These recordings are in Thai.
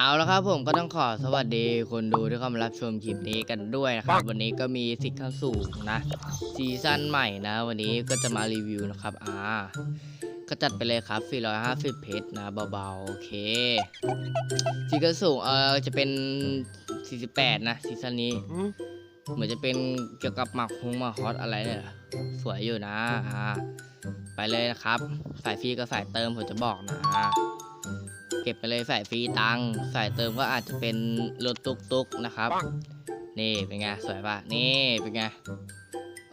เอาละครับผมก็ต้องขอสวัสดีคนดูที่เข้ามารับชมคลิปนี้กันด้วยนะครับวันนี้ก็มีสิทธิ์ขั้นสูงนะซีซั่นใหม่นะ วันนี้ก็จะมารีวิวนะครับอ่าก็จัดไปเลยครับ450เพชรนะเบาๆโอเคสิทธิ์ขั้นสูงเออจะเป็น 48 นะซีซั่นนี้ เหมือนจะเป็นเกี่ยวกับหมักฮงหมักฮอตอะไรเนี่ยสวยอยู่นะอ่าไปเลยนะครับ สายฟรีกับสายเติมผมจะบอกนะ เก็บไปเลยสายฟรีตังค์สายเติมก็อาจจะเป็นรถตุกตุกๆนะครับ นี่เป็นไงสวยปะนี่เป็นไง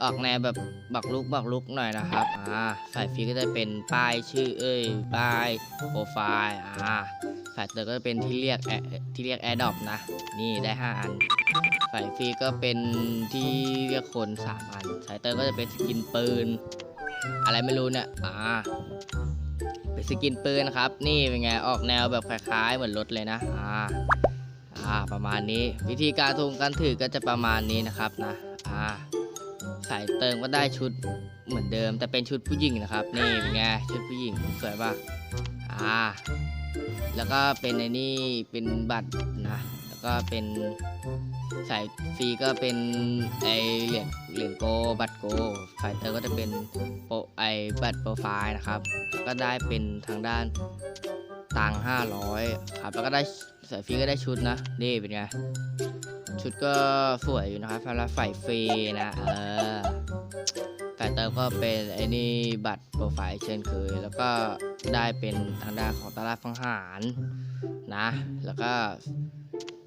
ออกแนวแบบบักลุกบักลุกหน่อยนะครับอ่าสายฟรีก็จะเป็นป้ายชื่อเอ้ยป้ายโปรไฟล์อ่าสายเติมก็จะเป็นที่เรียกแอที่เรียกแอร์ดอปนะ นี่ได้ 5 อันสายฟรีก็เป็นที่เรียกคนสามอัน สายเติมก็จะเป็นสกินปืน อะไรไม่รู้เนี่ยอ่าเป็น สกินปืนนะครับ นี่เป็นไงออกแนวแบบคล้ายๆ เหมือนรถเลยนะอ่าอ่าประมาณนี้ วิธีการทุงการถือก็จะประมาณนี้นะครับนะอ่าใส่เติมก็ได้ชุดเหมือนเดิม แต่เป็นชุดผู้หญิงนะครับ นี่เป็นไงชุดผู้หญิงสวยป่ะอ่าแล้วก็เป็นไอ้นี่เป็นบัตรนะ ก็เป็นใส่ฟรีก็เป็นไอเหรียญเหรียญโกบัตรโกไฟเตอร์ก็จะเป็นโปรไอบัตรโปรไฟล์นะครับ ก็ได้เป็นทางด้านตังค์500ครับแล้วก็ได้สายฟรีก็ได้ชุดนะนี่เป็นไงชุดก็สวยอยู่นะครับแล้วใส่ฟรีนะเออสายเติมก็เป็นไอ้นี่บัตรโปรไฟล์เช่นเคย แล้วก็ได้เป็นทางด้านของตลาดฟังหารนะ แล้วก็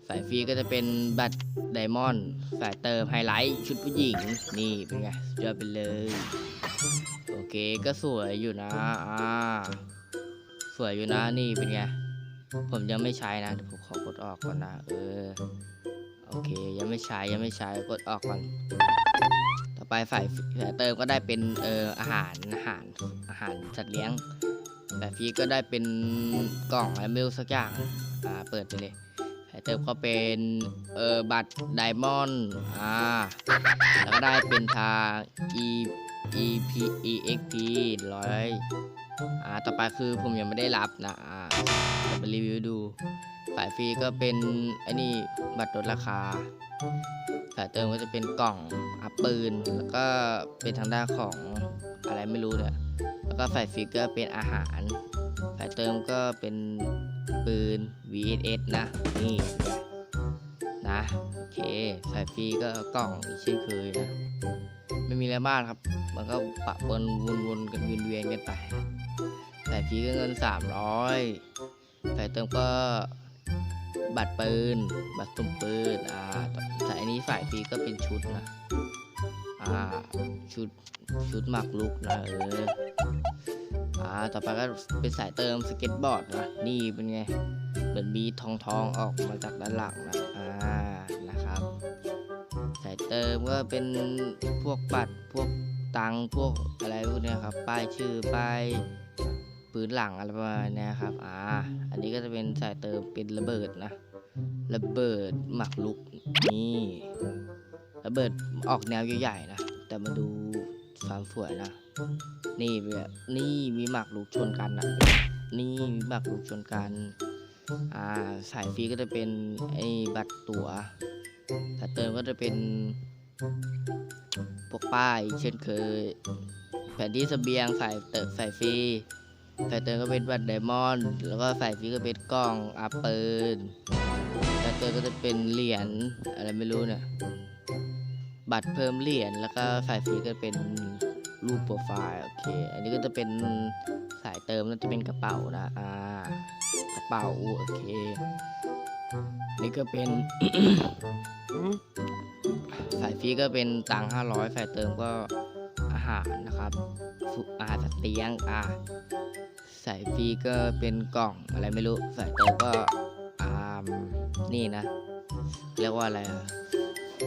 สายฟรีก็จะเป็นบัตรไดมอนด์สายเติมไฮไลท์ชุดผู้หญิง นี่เป็นไงสุดยอดไปเลย โอเคก็สวยอยู่นะอ่าสวยอยู่นะนี่เป็นไง ผมยังไม่ใช้นะผมขอกดออกก่อนนะเออโอเคยังไม่ใช้ยังไม่ใช้กดออกก่อนต่อไปฝ่ายฝ่ายเติมก็ได้เป็นเอออาหารอาหารอาหารสัตว์เลี้ยงแต่ฟรีก็ได้เป็นกล่องอะไรไม่รู้สักอย่างอ่าเปิดไปเลย ฝ่ายเติมก็เป็นเออบัตรไดมอนด์อ่าแล้วก็ได้เป็นทาง e e p e x p ร้อยอ่าต่อไปคือผมยังไม่ได้รับนะอ่าเดี๋ยวไปรีวิวดูสายฟรีก็เป็นไอ้นี่บัตรลดราคาสายเติมก็จะเป็นกล่องอัพปืน แล้วก็เป็นทางด้านของอะไรไม่รู้เนี่ยแล้วก็สายฟรีก็เป็นอาหารสายเติมก็เป็น ปืน VSS นะ นี่นะโอเคสายฟรีก็กล่องอีกเช่นเคยนะ ไม่มีอะไรมากครับ มันก็ปะปนวนๆกันเวียนๆกันไปสายฟรีก็เงิน 300สายเติมก็บัตรปืน บัตรสุ่มปืน อ่าสายนี้สายฟรีก็เป็นชุดนะ อ่า ชุด ชุดหมากลุกนะเออ อ่าต่อไปก็เป็นสายเติมสเก็ตบอร์ดนะนี่เป็นไงเหมือนมีทองทองๆออกมาจากด้านหลังนะอ่านะครับ สายเติมก็เป็นพวกบัตรพวกตังค์พวกอะไรพวกเนี้ยครับป้ายชื่อป้ายปืนหลังอะไรประมาณเนี้ยครับอ่าอันนี้ก็จะเป็นสายเติมเป็นระเบิดนะระเบิดหมักลุกนี่ระเบิดออกแนวใหญ่ๆนะแต่มาดู ความสวยนะ นี่แบบนี่มีหมากลุกชนกันนะนี่มีหมากลุกชนกัน อ่าสายฟรีก็จะเป็นไอ้บัตรตัว๋วสายเติมก็จะเป็นพวกป้ายเช่นเคย แผนที่เสบียงสายเติมสายฟรีสายเติมก็เป็นบัตรไดมอนด์แล้วก็สายฟรีก็เป็นกล้องอัพปืนสายเติมก็จะเป็นเหรียญอะไรไม่รู้เนี่ย บัตรเพิ่มเหรียญแล้วก็สายฟรีก็เป็นรูปโปรไฟล์โอเค อันนี้ก็จะเป็นสายเติมแล้วจะเป็นกระเป๋านะอ่ากระเป๋าโอเค นี่ก็เป็นสายฟรีก็เป็นตังห้าร้อยสายเติมก็อาหารนะครับอาหารสัตว์เลี้ยงอ่าสายฟรีก็เป็นกล่องอะไรไม่รู้สายเติมก็อ่านี่นะ เรียกว่าอะไรอะ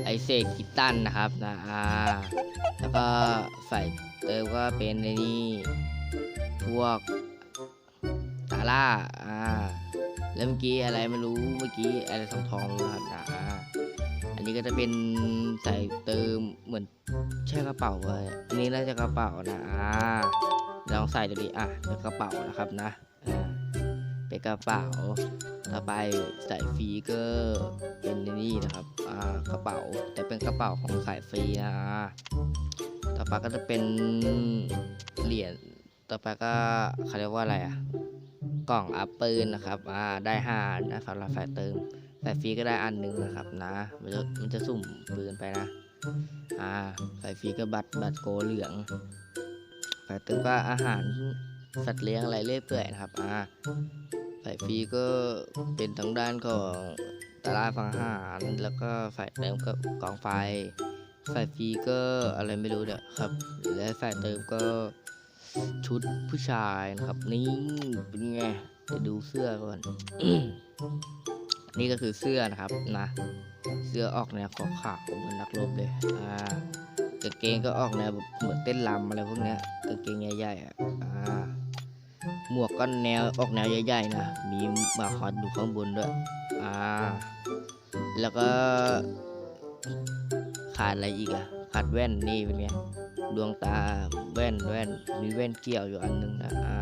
ไอเซกกิตตันนะครับนะอ่าแล้วก็ใสายเติมก็เป็นในนี่พวกตาล่าอ่าแล้วเมื่อกี้อะไรไม่รู้เมื่อกี้อะไรทองทองนะครับนะอ่าอันนี้ก็จะเป็นใส่เติมเหมือนใช่กระเป๋าเลยอันนี้น่าจะกระเป๋านะอ่าลองใส่ดูดิอะเป็นกระเป๋านะครับนะ กระเป๋า ต่อไปสายฟรีก็เป็นนี่นะครับอ่ากระเป๋าแต่เป็นกระเป๋าของสายฟรีนะต่อไปก็จะเป็นเหรียญต่อไปก็เขาเรียกว่าอะไรอะกล่องอัพปืนนะครับอ่าได้ห้านะสำหรับสายเติมสายฟรีก็ได้อันหนึ่งนะครับนะมันจะมันจะสุ่มปืนไปนะอ่าสายฟรีก็บัตรบัตรโกเหลืองสายเติมก็อาหารสัตว์เลี้ยงอะไรเรื่อยเปื่อยนะครับ อ่า สายฟรีก็เป็นทางด้านของตลาดสังหารแล้วก็สายเติมก็กองไฟสายฟรีก็อะไรไม่รู้เนี่ยครับ และสายเติมก็ชุดผู้ชายนะครับ นี่เป็นไงจะดูเสื้อก่อน นี่ก็คือเสื้อนะครับนะ เสื้อออกแนวขาวๆเหมือนนักรบเลยอ่ากางเกงก็ออกแนวเหมือนเต้นรำอะไรพวกเนี้ยกางเกงใหญ่ๆอะอ่า หมวกก็แนวออกแนวใหญ่ๆนะ มีหมาคอดอยู่ข้างบนด้วย อ่า แล้วก็ขาดอะไรอีกอะขาดแว่นนี่เป็นไง ดวงตาแว่นแว่น มีแว่นเกี่ยวอยู่อันหนึงนะ อ่า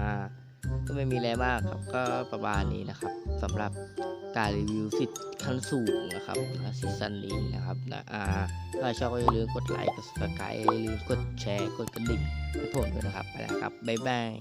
ก็ไม่มีอะไรมากครับ ก็ประมาณนี้นะครับสำหรับการรีวิวสิทธิ์ขั้นสูงนะครับนะซีซั่นนี้นะครับนะอ่าถ้าชอบก็อย่าลืมกดไลค์กด subscribe อย่าลืมกดแชร์กดกระดิ่งให้ผมด้วยนะครับไปแล้วครับ บ๊ายบาย